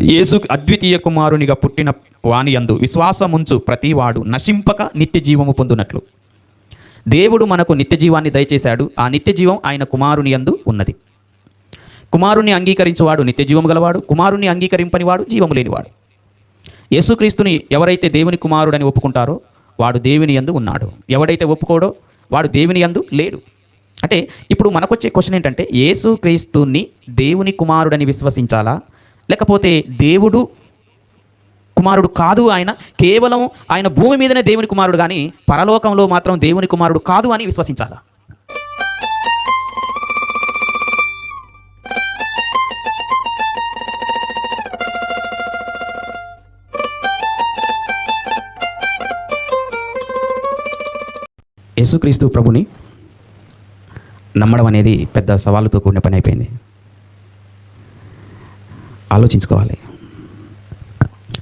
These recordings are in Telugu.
యేసు అద్వితీయ కుమారునిగా పుట్టిన వాని యందు విశ్వాసముంచు ప్రతివాడు నశింపక నిత్య జీవము పొందునట్లు. దేవుడు మనకు నిత్య జీవాన్ని దయచేశాడు. ఆ నిత్య జీవం ఆయన కుమారుని యందు ఉన్నది. కుమారుని అంగీకరించేవాడు నిత్య జీవము గలవాడు. కుమారుని అంగీకరింపనివాడు జీవము లేనివాడు. యేసుక్రీస్తుని ఎవరైతే దేవుని కుమారుడని ఒప్పుకుంటారో వాడు దేవుని యందు ఉన్నాడు. ఎవడైతే ఒప్పుకోడో వాడు దేవుని యందు లేడు. అంటే ఇప్పుడు మనకొచ్చే క్వశ్చన్ ఏంటంటే యేసుక్రీస్తుని దేవుని కుమారుడని విశ్వసించాలా? లేకపోతే దేవుడు కుమారుడు కాదు ఆయన కేవలం ఆయన భూమి మీదనే దేవుని కుమారుడు కానీ పరలోకంలో మాత్రం దేవుని కుమారుడు కాదు అని విశ్వసించాలా? యేసుక్రీస్తు ప్రభుని నమ్మడం అనేది పెద్ద సవాలుతో కూడిన పని అయిపోయింది. ఆలోచించుకోవాలి.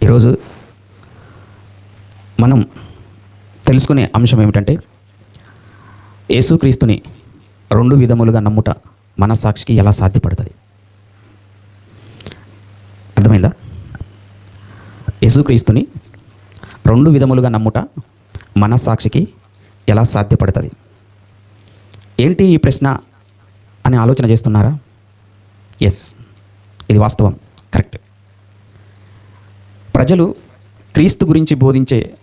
ఈరోజు మనం తెలుసుకునే అంశం ఏమిటంటే యేసుక్రీస్తుని రెండు విధములుగా నమ్ముట మనసాక్షికి ఎలా సాధ్యపడుతుంది? అర్థమైందా? యేసుక్రీస్తుని రెండు విధములుగా నమ్ముట మన సాక్షికి ఎలా సాధ్యపడుతుంది? ఏంటి ఈ ప్రశ్న అని ఆలోచన చేస్తున్నారా? ఎస్ ఇది వాస్తవం. కరెక్ట్. ప్రజలు క్రీస్తు గురించి బోధించే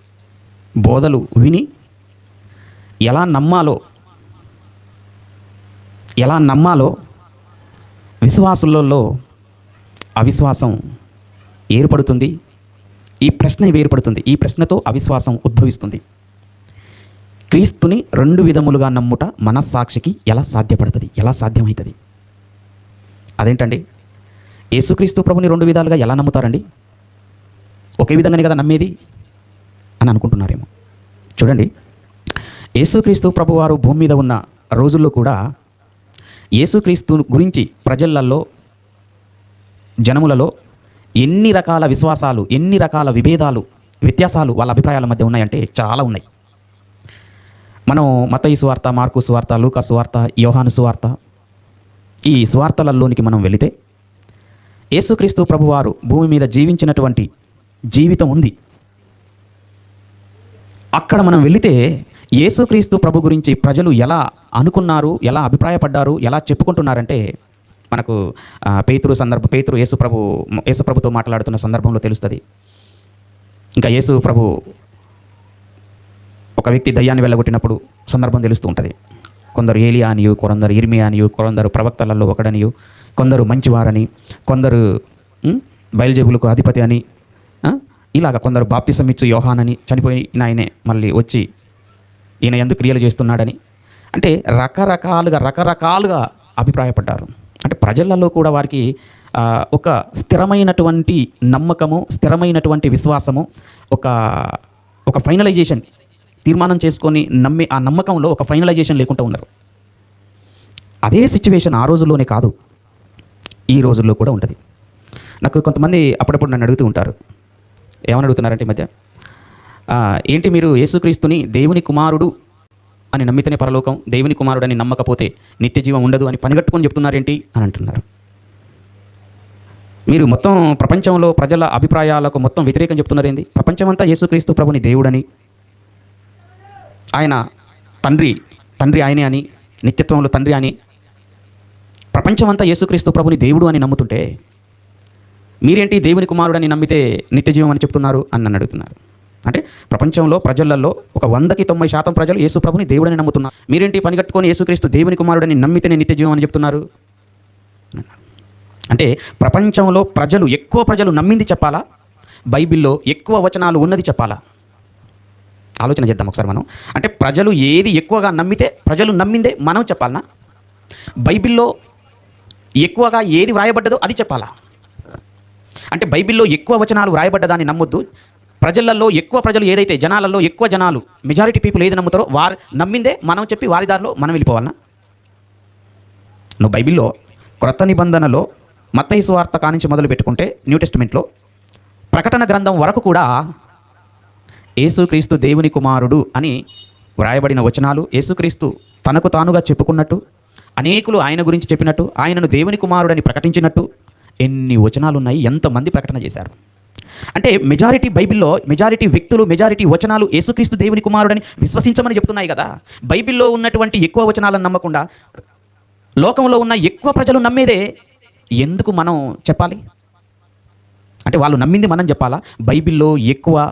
బోధలు విని ఎలా నమ్మాలో ఎలా నమ్మాలో విశ్వాసులలో అవిశ్వాసం ఏర్పడుతుంది ఈ ప్రశ్న ఏర్పడుతుంది ఈ ప్రశ్నతో అవిశ్వాసం ఉద్భవిస్తుంది. క్రీస్తుని రెండు విధములుగా నమ్ముట మనస్సాక్షికి ఎలా సాధ్యపడుతుంది ఎలా సాధ్యమవుతుంది అదేంటండి? యేసుక్రీస్తు ప్రభుని రెండు విధాలుగా ఎలా నమ్ముతారండి? ఒకే విధంగానే కదా నమ్మేది? అని అనుకుంటున్నారేమో. చూడండి యేసుక్రీస్తు ప్రభువారు భూమి మీద ఉన్న రోజుల్లో కూడా యేసుక్రీస్తు గురించి ప్రజలలో జనములలో ఎన్ని రకాల విశ్వాసాలు ఎన్ని రకాల విభేదాలు వ్యత్యాసాలు వాళ్ళ అభిప్రాయాల మధ్య ఉన్నాయంటే చాలా ఉన్నాయి. మనం మతయి సువార్త మార్కు సువార్త లూకా సువార్త యోహాను సువార్త ఈ సువార్తలలోనికి మనం వెళితే యేసుక్రీస్తు ప్రభువారు భూమి మీద జీవించినటువంటి జీవితం ఉంది. అక్కడ మనం వెళితే యేసుక్రీస్తు ప్రభు గురించి ప్రజలు ఎలా అనుకున్నారు ఎలా అభిప్రాయపడ్డారు ఎలా చెప్పుకుంటున్నారంటే మనకు పేతురు సందర్భ పేతురు యేసు ప్రభు యేసు ప్రభుతో మాట్లాడుతున్న సందర్భంలో తెలుస్తుంది. ఇంకా యేసు ప్రభు ఒక వ్యక్తి దయ్యాన్ని వెళ్ళగొట్టినప్పుడు సందర్భం తెలుస్తూ ఉంటుంది. కొందరు ఏలియా అనియు కొందరు ఇర్మియా అనియు కొందరు ప్రవక్తలలో ఒకడనియు కొందరు మంచివారని కొందరు బయలుజేబులకు అధిపతి అని ఇలాగ కొందరు బాప్తిసం ఇచ్చు యోహానని చనిపోయిన ఆయనే మళ్ళీ వచ్చి ఈయన ఎందుకు క్రియలు చేస్తున్నాడని. అంటే రకరకాలుగా రకరకాలుగా అభిప్రాయపడ్డారు. అంటే ప్రజలలో కూడా వారికి ఒక స్థిరమైనటువంటి నమ్మకము స్థిరమైనటువంటి విశ్వాసము ఒక ఒక ఫైనలైజేషన్ తీర్మానం చేసుకొని నమ్మే ఆ నమ్మకంలో ఒక ఫైనలైజేషన్ లేకుండా ఉన్నారు. అదే సిచ్యువేషన్ ఆ రోజుల్లోనే కాదు. ఈ రోజుల్లో కూడా ఉంటుంది. నాకు కొంతమంది అప్పుడప్పుడు నన్ను అడుగుతూ ఉంటారు. ఏమని అడుగుతున్నారంటే ఈ మధ్య? ఏంటి మీరు యేసుక్రీస్తుని దేవుని కుమారుడు అని నమ్మితేనే పరలోకం దేవుని కుమారుడు అని నమ్మకపోతే నిత్య జీవం ఉండదు అని పనిగట్టుకొని చెప్తున్నారేంటి? అని అంటున్నారు. మీరు మొత్తం ప్రపంచంలో ప్రజల అభిప్రాయాలకు మొత్తం వ్యతిరేకం చెప్తున్నారేంది ప్రపంచమంతా యేసుక్రీస్తు ప్రభుని దేవుడని ఆయన తండ్రి తండ్రి ఆయనే అని నిత్యత్వంలో తండ్రి అని ప్రపంచమంతా యేసుక్రీస్తు ప్రభుని దేవుడు అని నమ్ముతుంటే మీరేంటి దేవుని కుమారుడని నమ్మితే నిత్యజీవం అని చెప్తున్నారు అని నన్ను అడుగుతున్నారు. అంటే ప్రపంచంలో ప్రజలలో ఒక వందకి తొంభై శాతం ప్రజలు యేసు ప్రభుని దేవుడని నమ్ముతున్నారు. మీరేంటి పని కట్టుకొని యేసుక్రీస్తు దేవుని కుమారుడని నమ్మితేనే నిత్యజీవం అని చెప్తున్నారు? అంటే ప్రపంచంలో ప్రజలు ఎక్కువ ప్రజలు నమ్మింది చెప్పాలా? బైబిల్లో ఎక్కువ వచనాలు ఉన్నది చెప్పాలా? ఆలోచన చేద్దాం ఒకసారి మనం. అంటే ప్రజలు ఏది ఎక్కువగా నమ్మితే ప్రజలు నమ్మిందే మనం చెప్పాలనా? బైబిల్లో ఎక్కువగా ఏది వ్రాయబడ్డదో అది చెప్పాలా? అంటే బైబిల్లో ఎక్కువ వచనాలు వ్రాయబడ్డదాన్ని నమ్మొద్దు. ప్రజలలో ఎక్కువ ప్రజలు ఏదైతే జనాలలో ఎక్కువ జనాలు మెజారిటీ పీపుల్ ఏది నమ్ముతారో వారు నమ్మిందే మనం చెప్పి వారి దారిలో మనం వెళ్ళిపోవాలనా నువ్వు బైబిల్లో క్రొత్త నిబంధనలో మత్తయి సువార్త కానించి మొదలు పెట్టుకుంటే న్యూ టెస్టిమెంట్లో ప్రకటన గ్రంథం వరకు కూడా యేసుక్రీస్తు దేవుని కుమారుడు అని వ్రాయబడిన వచనాలు యేసుక్రీస్తు తనకు తానుగా చెప్పుకున్నట్టు అనేకులు ఆయన గురించి చెప్పినట్టు ఆయనను దేవుని కుమారుడని ప్రకటించినట్టు ఎన్ని వచనాలు ఉన్నాయి ఎంతమంది ప్రకటన చేశారు. అంటే మెజారిటీ బైబిల్లో మెజారిటీ వ్యక్తులు మెజారిటీ వచనాలు యేసుక్రీస్తు దేవుని కుమారుడని విశ్వసించమని చెప్తున్నాయి కదా. బైబిల్లో ఉన్నటువంటి ఎక్కువ వచనాలను నమ్మకుండా లోకంలో ఉన్న ఎక్కువ ప్రజలు నమ్మేదే ఎందుకు మనం చెప్పాలి? అంటే వాళ్ళు నమ్మింది మనం చెప్పాలా? బైబిల్లో ఎక్కువ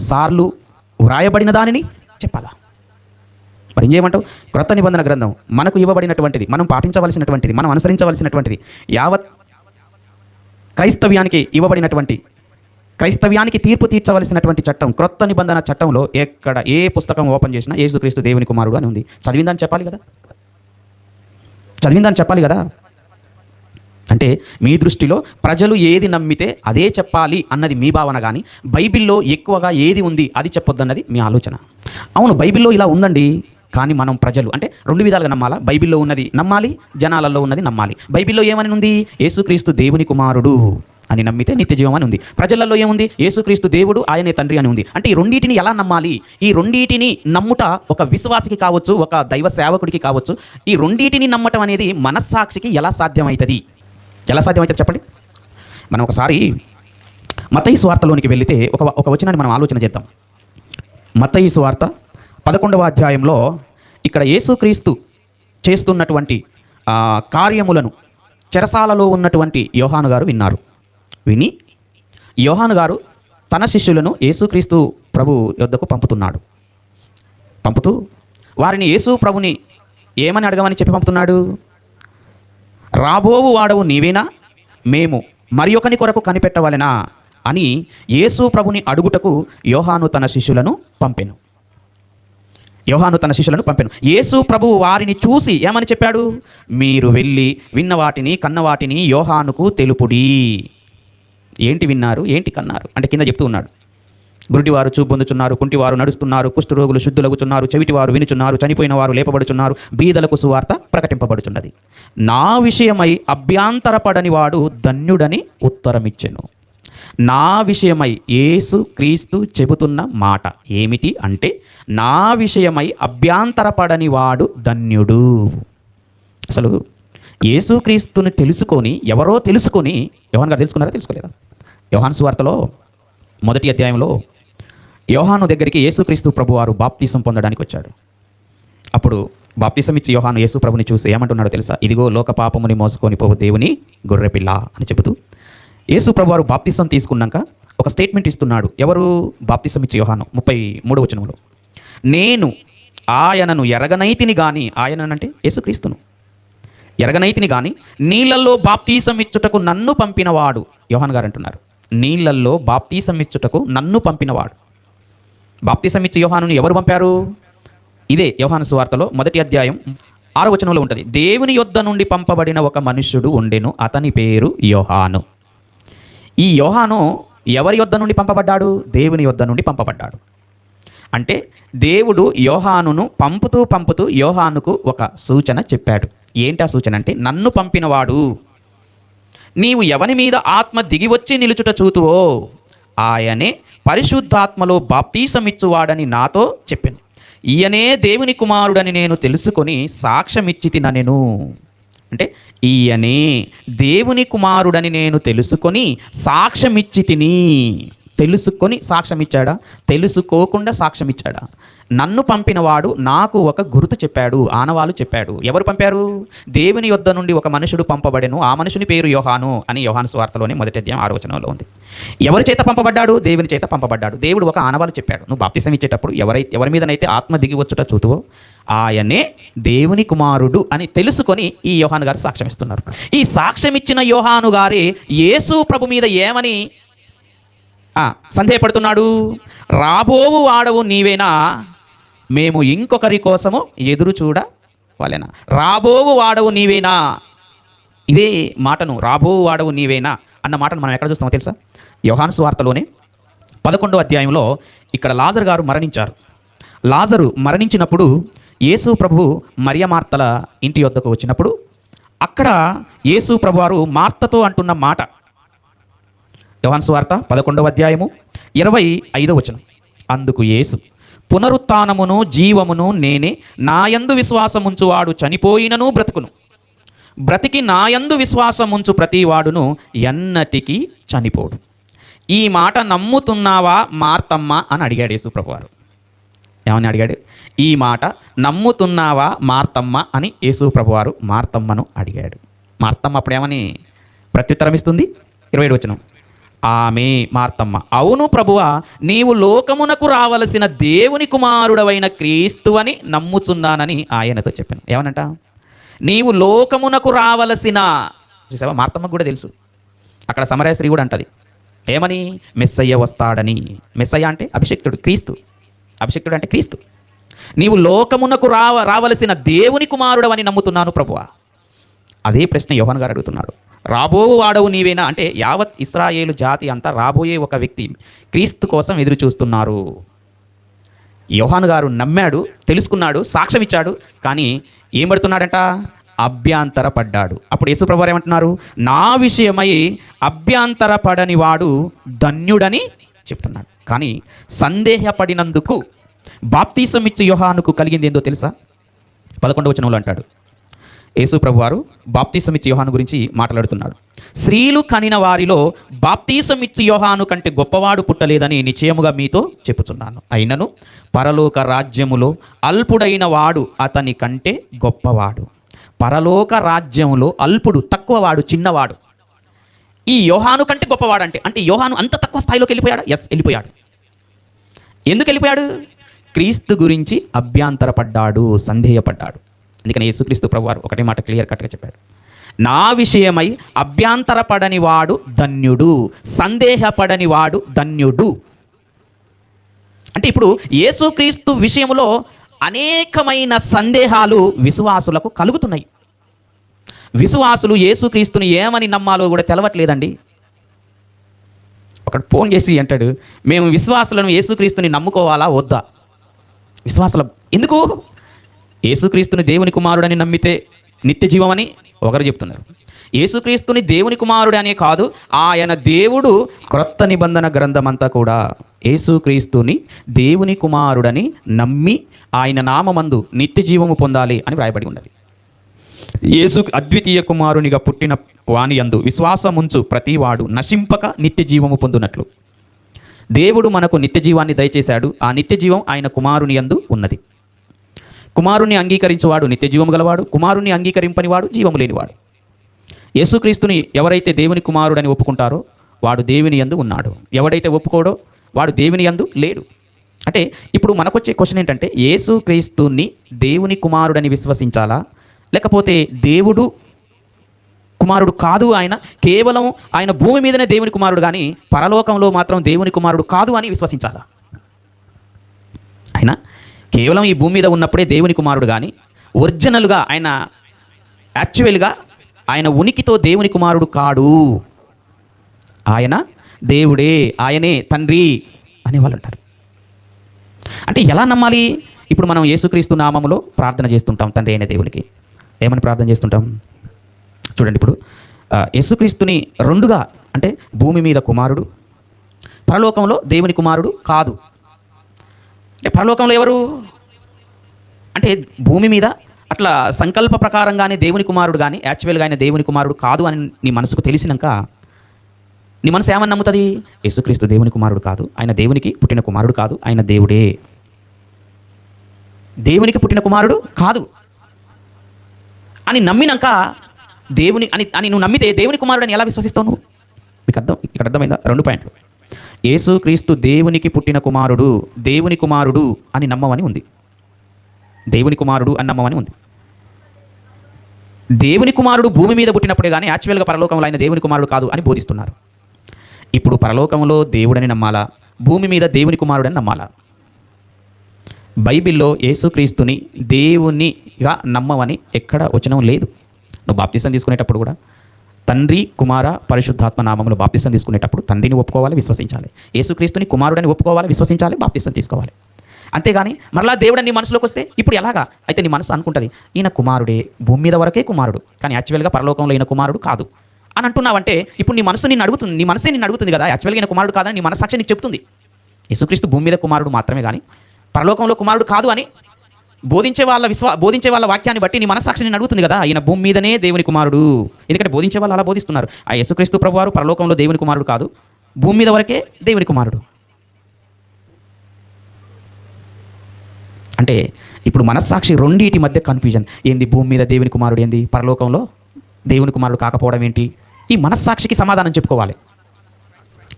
సార్లు వ్రాయబడిన దానిని చెప్పాలా? మరి ఏం చేయమంటావు క్రొత్త నిబంధన గ్రంథం మనకు ఇవ్వబడినటువంటిది మనం పాటించవలసినటువంటిది మనం అనుసరించవలసినటువంటిది యావత్ క్రైస్తవ్యానికి ఇవ్వబడినటువంటి క్రైస్తవ్యానికి తీర్పు తీర్చవలసినటువంటి చట్టం క్రొత్త నిబంధన చట్టంలో ఎక్కడ ఏ పుస్తకం ఓపెన్ చేసినా యేసుక్రీస్తు దేవుని కుమారుడు అని ఉంది. చదివిందని చెప్పాలి కదా? చదివిందని చెప్పాలి కదా? అంటే మీ దృష్టిలో ప్రజలు ఏది నమ్మితే అదే చెప్పాలి అన్నది మీ భావన కానీ బైబిల్లో ఎక్కువగా ఏది ఉంది అది చెప్పొద్దన్నది మీ ఆలోచన. అవును బైబిల్లో ఇలా ఉందండి. కానీ మనం ప్రజలు అంటే రెండు విధాలుగా నమ్మాలా? బైబిల్లో ఉన్నది నమ్మాలి జనాలలో ఉన్నది నమ్మాలి. బైబిల్లో ఏమని ఉంది? యేసుక్రీస్తు దేవుని కుమారుడు అని నమ్మితే నిత్య జీవం అని ఉంది. ప్రజలలో ఏముంది? యేసుక్రీస్తు దేవుడు ఆయనే తండ్రి అని ఉంది. అంటే ఈ రెండింటిని ఎలా నమ్మాలి? ఈ రెండింటిని నమ్ముట ఒక విశ్వాసికి కావచ్చు ఒక దైవ సేవకుడికి కావచ్చు ఈ రెండింటిని నమ్మటం అనేది మనస్సాక్షికి ఎలా సాధ్యమవుతుంది ఎలా సాధ్యమవుతుంది చెప్పండి? మనం ఒకసారి మతయి స్వార్థలోనికి వెళితే ఒక ఒక వచనాన్ని మనం ఆలోచన చేద్దాం. మతయి స్వార్థ పదకొండవ అధ్యాయంలో ఇక్కడ యేసుక్రీస్తు చేస్తున్నటువంటి కార్యములను చెరసాలలో ఉన్నటువంటి యోహాను గారు విన్నారు. విని యోహాను గారు తన శిష్యులను యేసుక్రీస్తు ప్రభు యొద్దకు పంపుతున్నాడు. పంపుతూ వారిని యేసు ప్రభుని ఏమని అడగమని చెప్పి పంపుతున్నాడు? రాబోవు వాడవు నీవేనా? మేము మరి ఒకని కొరకు కనిపెట్టవలెనా? అని యేసు ప్రభుని అడుగుటకు యోహాను తన శిష్యులను పంపెను. యోహాను తన శిష్యులను పంపాను. యేసు ప్రభువు వారిని చూసి ఏమని చెప్పాడు? మీరు వెళ్ళి విన్న వాటిని కన్న వాటిని యోహానుకు తెలుపుడి. ఏంటి విన్నారు? ఏంటి కన్నారు? అంటే కింద చెప్తూ ఉన్నాడు. గురుడివారు చూపొందుచున్నారు కుంటివారు నడుస్తున్నారు కుష్ఠరోగులు శుద్ధులగుచున్నారు చెవిటివారు వినుచున్నారు చనిపోయిన వారు లేపబడుచున్నారు బీదలకు సువార్త ప్రకటింపబడుచున్నది. నా విషయమై అభ్యంతరపడని వాడు ధన్యుడని ఉత్తరమిచ్చెను. నా విషయమై యేసు క్రీస్తు చెబుతున్న మాట ఏమిటి అంటే నా విషయమై అభ్యంతరపడని వాడు ధన్యుడు. అసలు యేసుక్రీస్తుని తెలుసుకొని ఎవరో తెలుసుకొని యోహాన్ గారు తెలుసుకున్నారా తెలుసుకోలేదా? యోహాన్ సువార్తలో మొదటి అధ్యాయంలో యోహాను దగ్గరికి యేసుక్రీస్తు ప్రభువారు బాప్తీసం పొందడానికి వచ్చాడు. అప్పుడు బాప్తీసం ఇచ్చి యోహాను యేసు ప్రభుని చూసి ఏమంటున్నాడో తెలుసా? ఇదిగో లోక పాపముని మోసుకొని పోవు దేవుని గొర్రెపిల్ల అని చెబుతూ యేసు ప్రభువారు బాప్తీసం తీసుకున్నాక ఒక స్టేట్మెంట్ ఇస్తున్నాడు. ఎవరు బాప్తీసం ఇచ్చి యోహాను? ముప్పై మూడు వచనంలో. నేను ఆయనను ఎరగనైతిని గాని ఆయననంటే యేసుక్రీస్తును ఎరగనైతిని కానీ నీళ్ళల్లో బాప్తీసం ఇచ్చుటకు నన్ను పంపినవాడు యోహాన్ గారు అంటున్నారు. నీళ్ళల్లో బాప్తీసం ఇచ్చుటకు నన్ను పంపినవాడు. బాప్తీసం ఇచ్చే యోహానుని ఎవరు పంపారు? ఇదే యోహాను సువార్తలో మొదటి అధ్యాయం ఆరో వచనంలో ఉంటుంది. దేవుని యొద్ద నుండి పంపబడిన ఒక మనుష్యుడు ఉండెను అతని పేరు యోహాను. ఈ యోహాను ఎవరి యొద్ద నుండి పంపబడ్డాడు? దేవుని యొద్ద నుండి పంపబడ్డాడు. అంటే దేవుడు యోహానును పంపుతూ పంపుతూ యోహానుకు ఒక సూచన చెప్పాడు. ఏంటి ఆ సూచన అంటే నన్ను పంపినవాడు. నీవు ఎవని మీద ఆత్మ దిగి వచ్చి నిలుచుట చూతువో ఆయనే పరిశుద్ధాత్మలో బాప్తీసమిచ్చువాడని నాతో చెప్పింది ఈయనే దేవుని కుమారుడని నేను తెలుసుకొని సాక్ష్యమిచ్చితి తిననెను. అంటే ఈయనే దేవుని కుమారుడని నేను తెలుసుకొని సాక్ష్యమిచ్చి తిని. తెలుసుకొని సాక్ష్యం ఇచ్చాడా తెలుసుకోకుండా సాక్ష్యం ఇచ్చాడా నన్ను పంపినవాడు నాకు ఒక గుర్తు చెప్పాడు ఆనవాలు చెప్పాడు. ఎవరు పంపారు? దేవుని యొద్ద నుండి ఒక మనుషుడు పంపబడెను. ఆ మనుషుని పేరు యోహాను అని యోహాను స్వార్థలోనే మొదటి అధ్యాయం ఆలోచనలో ఉంది. ఎవరి చేత పంపబడ్డాడు? దేవుని చేత పంపబడ్డాడు. దేవుడు ఒక ఆనవాలు చెప్పాడు. నువ్వు బాప్తిసం ఇచ్చేటప్పుడు ఎవరైతే ఎవరి మీదనైతే ఆత్మ దిగి వచ్చుట చూతువో ఆయనే దేవుని కుమారుడు అని తెలుసుకొని ఈ యోహాను గారు సాక్ష్యం ఇస్తున్నారు ఈ సాక్ష్యం ఇచ్చిన యోహాను గారే యేసు ప్రభు మీద ఏమని సందేహపడుతున్నాడు. రాబోవు వాడవు నీవేనా? మేము ఇంకొకరి కోసము ఎదురు చూడ వాళ్ళేనా రాబోవు వాడవు నీవేనా? ఇదే మాటను రాబోవు వాడవు నీవేనా? అన్న మాటను మనం ఎక్కడ చూస్తామో తెలుసా? యోహాన్స్ వార్తలోనే పదకొండో అధ్యాయంలో ఇక్కడ లాజర్ గారు మరణించారు. లాజరు మరణించినప్పుడు యేసు ప్రభు మరియమార్తల ఇంటి వద్దకు వచ్చినప్పుడు అక్కడ యేసు ప్రభు వారు మార్తతో అంటున్న మాట యోహాను సువార్త పదకొండవ అధ్యాయము ఇరవై ఐదవ వచనం. అందుకు యేసు పునరుత్నమును జీవమును నేనే నాయందు విశ్వాసముంచువాడు చనిపోయినను బ్రతుకును. బ్రతికి నాయందు విశ్వాసముంచు ప్రతివాడును ఎన్నటికీ చనిపోడు. ఈ మాట నమ్ముతున్నావా మార్తమ్మ అని అడిగాడు యేసుప్రభువారు ఏమని అడిగాడు? ఈ మాట నమ్ముతున్నావా మార్తమ్మ అని యేసు ప్రభువారు మార్తమ్మను అడిగాడు. మార్తమ్మ అప్పుడేమని ప్రత్యుత్తరం ఇస్తుంది ఇరవై ఏడు వచనం. ఆమె మార్తమ్మ. అవును ప్రభువ నీవు లోకమునకు రావలసిన దేవుని కుమారుడవైన క్రీస్తు అని నమ్ముచున్నానని ఆయనతో చెప్పాను. ఏమనంట? నీవు లోకమునకు రావలసిన చూసావా? మార్తమ్మకు కూడా తెలుసు. అక్కడ సమరయశ్రీ కూడా అంటది. ఏమని? మెస్సయ్య వస్తాడని. మెస్సయ్య అంటే అభిషక్తుడు క్రీస్తు. అభిషక్తుడు అంటే క్రీస్తు. నీవు లోకమునకు రావ రావలసిన దేవుని కుమారుడవని నమ్ముతున్నాను ప్రభువ. అదే ప్రశ్న యోహన్ గారు అడుగుతున్నాడు. రాబో వాడవు నీవేనా? అంటే యావత్ ఇస్రాయేలు జాతి అంతా రాబోయే ఒక వ్యక్తి క్రీస్తు కోసం ఎదురు చూస్తున్నారు యోహాను గారు నమ్మాడు తెలుసుకున్నాడు సాక్ష్యం ఇచ్చాడు కానీ ఏం పడుతున్నాడంట? అభ్యంతర పడ్డాడు అప్పుడు యేసుప్రభు ఏమంటున్నారు నా విషయమై అభ్యంతర పడని వాడు ధన్యుడని చెప్తున్నాడు. కానీ సందేహపడినందుకు బాప్తీసం ఇచ్చి యోహానుకు కలిగింది ఏందో తెలుసా? పదకొండవ వచనంలో అంటాడు. యేసు ప్రభు వారు బాప్తీసం ఇచ్చి యోహాను గురించి మాట్లాడుతున్నాడు స్త్రీలు కనిన వారిలో బాప్తీసం ఇచ్చి యోహాను కంటే గొప్పవాడు పుట్టలేదని నిశ్చయముగా మీతో చెప్పుచున్నాను. అయినను పరలోక రాజ్యములో అల్పుడైన వాడు అతని కంటే గొప్పవాడు. పరలోక రాజ్యములో అల్పుడు తక్కువవాడు చిన్నవాడు. ఈ యోహాను కంటే గొప్పవాడు అంటే అంటే యోహాను అంత తక్కువ స్థాయిలోకి వెళ్ళిపోయాడు? ఎస్ వెళ్ళిపోయాడు. ఎందుకు వెళ్ళిపోయాడు? క్రీస్తు గురించి అభ్యంతరపడ్డాడు సందేహపడ్డాడు. అందుకని యేసుక్రీస్తు ప్రభువారు ఒకటే మాట క్లియర్ కట్గా చెప్పాడు. నా విషయమై అభ్యంతరపడని వాడు ధన్యుడు సందేహపడని వాడు ధన్యుడు. అంటే ఇప్పుడు యేసుక్రీస్తు విషయంలో అనేకమైన సందేహాలు విశ్వాసులకు కలుగుతున్నాయి. విశ్వాసులు యేసుక్రీస్తుని ఏమని నమ్మాలో కూడా తెలవట్లేదండి. ఒకడు ఫోన్ చేసి అంటాడు మేము విశ్వాసులను యేసుక్రీస్తుని నమ్ముకోవాలా? వద్దా? విశ్వాసుల ఎందుకు? యేసుక్రీస్తుని దేవుని కుమారుడని నమ్మితే నిత్య జీవమని ఒకరు చెప్తున్నారు. యేసుక్రీస్తుని దేవుని కుమారుడు అనే కాదు ఆయన దేవుడు క్రొత్త నిబంధన గ్రంథమంతా కూడా యేసుక్రీస్తుని దేవుని కుమారుడని నమ్మి ఆయన నామమందు నిత్య జీవము పొందాలి అని వ్రాయబడి ఉన్నది. యేసు అద్వితీయ కుమారునిగా పుట్టిన వాని యందు విశ్వాసముంచు ప్రతివాడు నశింపక నిత్య జీవము పొందునట్లు. దేవుడు మనకు నిత్య జీవాన్ని దయచేశాడు. ఆ నిత్య జీవం ఆయన కుమారుని యందు ఉన్నది. కుమారుని అంగీకరించేవాడు నిత్యజీవము గలవాడు కుమారుని అంగీకరింపనివాడు జీవము లేనివాడు. యేసుక్రీస్తుని ఎవరైతే దేవుని కుమారుడని ఒప్పుకుంటారో వాడు దేవుని యందు ఉన్నాడు. ఎవడైతే ఒప్పుకోడో వాడు దేవుని యందు లేడు. అంటే ఇప్పుడు మనకొచ్చే క్వశ్చన్ ఏంటంటే యేసుక్రీస్తుని దేవుని కుమారుడని విశ్వసించాలా? లేకపోతే దేవుడు కుమారుడు కాదు ఆయన కేవలం ఆయన భూమి మీదనే దేవుని కుమారుడు కానీ పరలోకంలో మాత్రం దేవుని కుమారుడు కాదు అని విశ్వసించాలా? అయినా కేవలం ఈ భూమి మీద ఉన్నప్పుడే దేవుని కుమారుడు కానీ ఒరిజినల్గా ఆయన యాక్చువల్గా ఆయన ఉనికితో దేవుని కుమారుడు కాడు. ఆయన దేవుడే ఆయనే తండ్రి అనేవాళ్ళు అంటారు. అంటే ఎలా నమ్మాలి? ఇప్పుడు మనం యేసుక్రీస్తు నామములో ప్రార్థన చేస్తుంటాం తండ్రి అయిన దేవునికి. ఏమని ప్రార్థన చేస్తుంటాం? చూడండి ఇప్పుడు యేసుక్రీస్తుని రెండుగా అంటే భూమి మీద కుమారుడు పరలోకంలో దేవుని కుమారుడు కాదు. అంటే పరలోకంలో ఎవరు? అంటే భూమి మీద అట్లా సంకల్ప ప్రకారంగానే దేవుని కుమారుడు కానీ యాక్చువల్గా ఆయన దేవుని కుమారుడు కాదు అని నీ మనసుకు తెలిసినాక నీ మనసు ఏమని నమ్ముతుంది? యేసుక్రీస్తు దేవుని కుమారుడు కాదు. ఆయన దేవునికి పుట్టిన కుమారుడు కాదు. ఆయన దేవుడే. దేవునికి పుట్టిన కుమారుడు కాదు. అని నమ్మినాక దేవుని అని అని నువ్వు నమ్మితే దేవుని కుమారుడు అని ఎలా విశ్వసిస్తావు నువ్వు? మీకు అర్థం ఇక్కడ అర్థమైందా? రెండు పాయింట్లు. యేసుక్రీస్తు దేవునికి పుట్టిన కుమారుడు దేవుని కుమారుడు అని నమ్మమని ఉంది. దేవుని కుమారుడు అని నమ్మమని ఉంది. దేవుని కుమారుడు భూమి మీద పుట్టినప్పుడే కానీ యాక్చువల్గా పరలోకంలో ఆయన దేవుని కుమారుడు కాదు అని బోధిస్తున్నారు. ఇప్పుడు పరలోకంలో దేవుడని నమ్మాలా? భూమి మీద దేవుని కుమారుడని నమ్మాలా? బైబిల్లో యేసుక్రీస్తుని దేవునిగా నమ్మవని ఎక్కడ వచనం లేదు. నువ్వు బాప్తిసం తీసుకునేటప్పుడు కూడా తండ్రి కుమార పరిశుద్ధాత్మ నామంలో బాప్తిసం తీసుకునేటప్పుడు తండ్రిని ఒప్పుకోవాలి విశ్వసించాలి. యేసుక్రీస్తుని కుమారుడని ఒప్పుకోవాలి విశ్వసించాలి బాప్తిసం తీసుకోవాలి. అంతేగాని మరలా దేవుడని నీ మనసులోకి వస్తే ఇప్పుడు ఎలాగా? అయితే నీ మనసు అనుకుంటుంది ఈయన కుమారుడే భూమి మీద వరకే కుమారుడు కానీ యాక్చువల్గా పరలోకంలో ఈయన కుమారుడు కాదు. అని అంటున్నావంటే ఇప్పుడు నీ మనసు నిన్ను అడుగుతుంది నీ మనసే నిన్ను అడుగుతుంది కదా యాక్చువల్గా ఈయన కుమారుడు కాదని నీ మనసాక్షి నీకు చెప్తుంది. యేసుక్రీస్తు భూమి మీద కుమారుడు మాత్రమే కానీ పరలోకంలో కుమారుడు కాదు అని బోధించే వాళ్ళ విశ్వా బోధించే వాళ్ళ వాక్యాన్ని బట్టి నీ మనసాక్షిని అడుగుతుంది కదా ఆయన భూమి మీదనే దేవుని కుమారుడు. ఎందుకంటే బోధించే వాళ్ళు అలా బోధిస్తున్నారు. ఆ యేసుక్రీస్తు ప్రభువారు పరలోకంలో దేవుని కుమారుడు కాదు భూమి మీద వరకే దేవుని కుమారుడు. అంటే ఇప్పుడు మనస్సాక్షి రెండింటి మధ్య కన్ఫ్యూజన్ ఏంది భూమి మీద దేవుని కుమారుడు ఏంది? పరలోకంలో దేవుని కుమారుడు కాకపోవడం ఏంటి? ఈ మనస్సాక్షికి సమాధానం చెప్పుకోవాలి.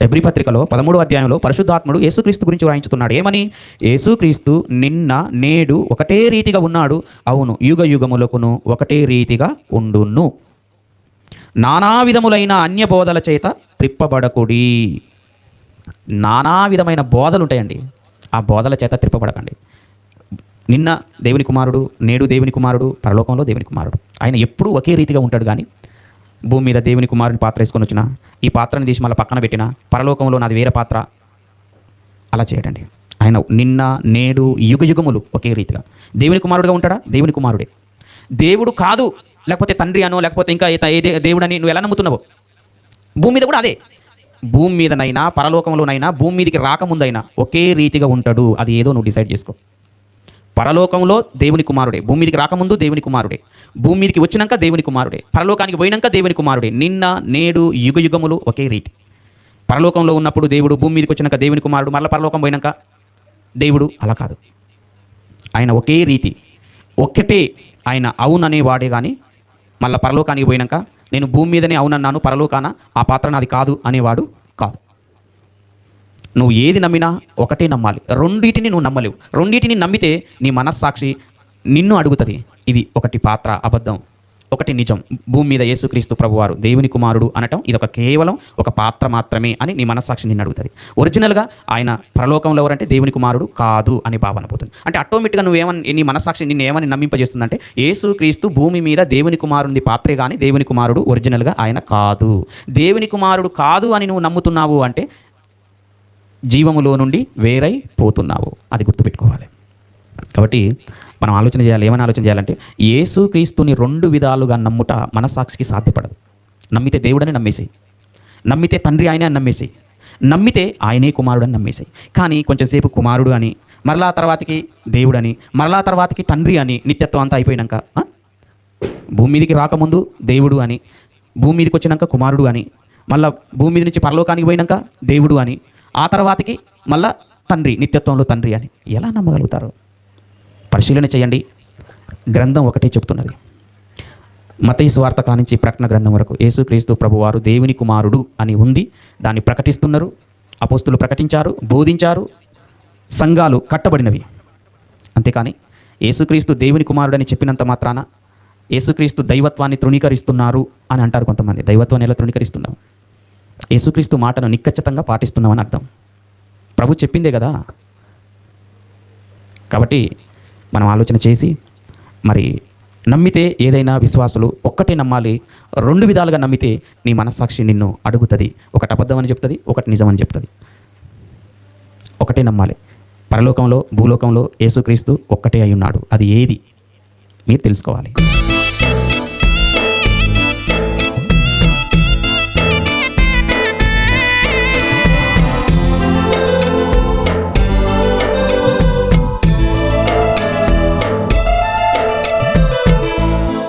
ఎబ్రి పత్రికలో పదమూడు అధ్యాయంలో పరిశుద్ధాత్ముడు యేసుక్రీస్తు గురించి వ్రాయించుతున్నాడు. ఏమని? యేసుక్రీస్తు నిన్న నేడు ఒకటే రీతిగా ఉన్నాడు. అవును యుగ యుగములకును ఒకటే రీతిగా ఉండును. నానా విధములైన అన్య బోధల చేత త్రిప్పబడకుడి. నానా విధమైన బోధలు ఉంటాయండి. ఆ బోధల చేత త్రిప్పబడకండి. నిన్న దేవుని కుమారుడు నేడు దేవుని కుమారుడు పరలోకంలో దేవుని కుమారుడు. ఆయన ఎప్పుడూ ఒకే రీతిగా ఉంటాడు కానీ భూమి మీద దేవుని కుమారుని పాత్ర వేసుకొని వచ్చిన ఈ పాత్రని తీసి మళ్ళీ పక్కన పెట్టిన పరలోకంలో నాది వేరే పాత్ర. అలా చేయడండి. ఆయన నిన్న నేడు యుగ యుగములు ఒకే రీతిగా. దేవుని కుమారుడుగా ఉంటాడా? దేవుని కుమారుడే. దేవుడు కాదు. లేకపోతే తండ్రి అనో లేకపోతే ఇంకా ఏ- ఏ దేవుడని నువ్వు ఎలా నమ్ముతున్నావు? భూమి మీద కూడా అదే. భూమి మీదనైనా పరలోకంలోనైనా భూమి మీదకి రాకముందైనా ఒకే రీతిగా ఉంటాడు. అది ఏదో నువ్వు డిసైడ్ చేసుకో. పరలోకంలో దేవుని కుమారుడే. భూమి మీదకి రాకముందు దేవుని కుమారుడే. భూమి మీదకి వచ్చినాక దేవుని కుమారుడే. పరలోకానికి పోయినాక దేవుని కుమారుడే. నిన్న నేడు యుగ యుగములు ఒకే రీతి. పరలోకంలో ఉన్నప్పుడు దేవుడు భూమి మీదకి వచ్చినాక దేవుని కుమారుడు మళ్ళీ పరలోకం పోయినాక దేవుడు అలా కాదు. ఆయన ఒకే రీతి. ఒక్కటే ఆయన అవుననే వాడే కానీ మళ్ళీ పరలోకానికి పోయినాక నేను భూమి మీదనే అవునన్నాను పరలోకాన ఆ పాత్ర నాది కాదు అనేవాడు కాదు. నువ్వు ఏది నమ్మినా ఒకటే నమ్మాలి. రెండింటిని నువ్వు నమ్మలేవు. రెండింటిని నమ్మితే నీ మనస్సాక్షి నిన్ను అడుగుతుంది. ఇది ఒకటి పాత్ర అబద్ధం ఒకటి నిజం. భూమి మీద యేసుక్రీస్తు ప్రభువారు దేవుని కుమారుడు అనటం ఇది ఒక కేవలం ఒక పాత్ర మాత్రమే అని నీ మనస్సాక్షి నిన్ను అడుగుతుంది. ఒరిజినల్గా ఆయన పరలోకంలో ఎవరంటే దేవుని కుమారుడు కాదు అని భావన పోతుంది. అంటే ఆటోమేటిక్గా నువ్వేమని నీ మనస్సాక్షి నిన్ను ఏమని నమ్మింపజేస్తుందంటే యేసుక్రీస్తు భూమి మీద దేవుని కుమారుని పాత్రే కానీ దేవుని కుమారుడు ఒరిజినల్గా ఆయన కాదు. దేవుని కుమారుడు కాదు అని నువ్వు నమ్ముతున్నావు అంటే జీవములో నుండి వేరై పోతున్నావు. అది గుర్తుపెట్టుకోవాలి. కాబట్టి మనం ఆలోచన చేయాలి. ఏమైనా ఆలోచన చేయాలంటే యేసుక్రీస్తుని రెండు విధాలుగా నమ్ముట మనసాక్షికి సాధ్యపడదు. నమ్మితే దేవుడని నమ్మేసేయి. నమ్మితే తండ్రి ఆయనే అని నమ్మేసేయి. నమ్మితే ఆయనే కుమారుడు అని నమ్మేసాయి. కానీ కొంచెంసేపు కుమారుడు అని మరలా తర్వాతకి దేవుడని మరలా తర్వాతకి తండ్రి అని నిత్యత్వం అంతా అయిపోయినాక భూమి మీదకి రాకముందు దేవుడు అని భూమి మీదకి వచ్చినాక కుమారుడు అని మళ్ళీ భూమి మీద నుంచి పరలోకానికి పోయినాక దేవుడు అని ఆ తర్వాతకి మళ్ళా తండ్రి నిత్యత్వంలో తండ్రి అని. ఎలా నమ్మగలుగుతారు? పరిశీలన చేయండి. గ్రంథం ఒకటే చెప్తున్నది. మతయి స్వార్థ కానించి ప్రకటన గ్రంథం వరకు యేసుక్రీస్తు ప్రభువారు దేవుని కుమారుడు అని ఉంది. దాన్ని ప్రకటిస్తున్నారు. అపోస్తులు ప్రకటించారు బోధించారు. సంఘాలు కట్టబడినవి. అంతేకాని యేసుక్రీస్తు దేవుని కుమారుడని చెప్పినంత మాత్రాన యేసుక్రీస్తు దైవత్వాన్ని తృణీకరిస్తున్నారు అని అంటారు కొంతమంది. దైవత్వాన్ని ఎలా తృణీకరిస్తున్నాం యేసుక్రీస్తు మాటను నిక్కచ్చితంగా పాటిస్తున్నామని అర్థం. ప్రభు చెప్పిందే కదా. కాబట్టి మనం ఆలోచన చేసి మరి నమ్మితే ఏదైనా విశ్వాసులు ఒక్కటే నమ్మాలి రెండు విధాలుగా నమ్మితే నీ మనస్సాక్షి నిన్ను అడుగుతుంది. ఒకటి అబద్ధం అని చెప్తుంది ఒకటి నిజం అని చెప్తుంది. ఒకటే నమ్మాలి. పరలోకంలో భూలోకంలో యేసుక్రీస్తు ఒక్కటే అయి ఉన్నాడు. అది ఏది? మీరు తెలుసుకోవాలి.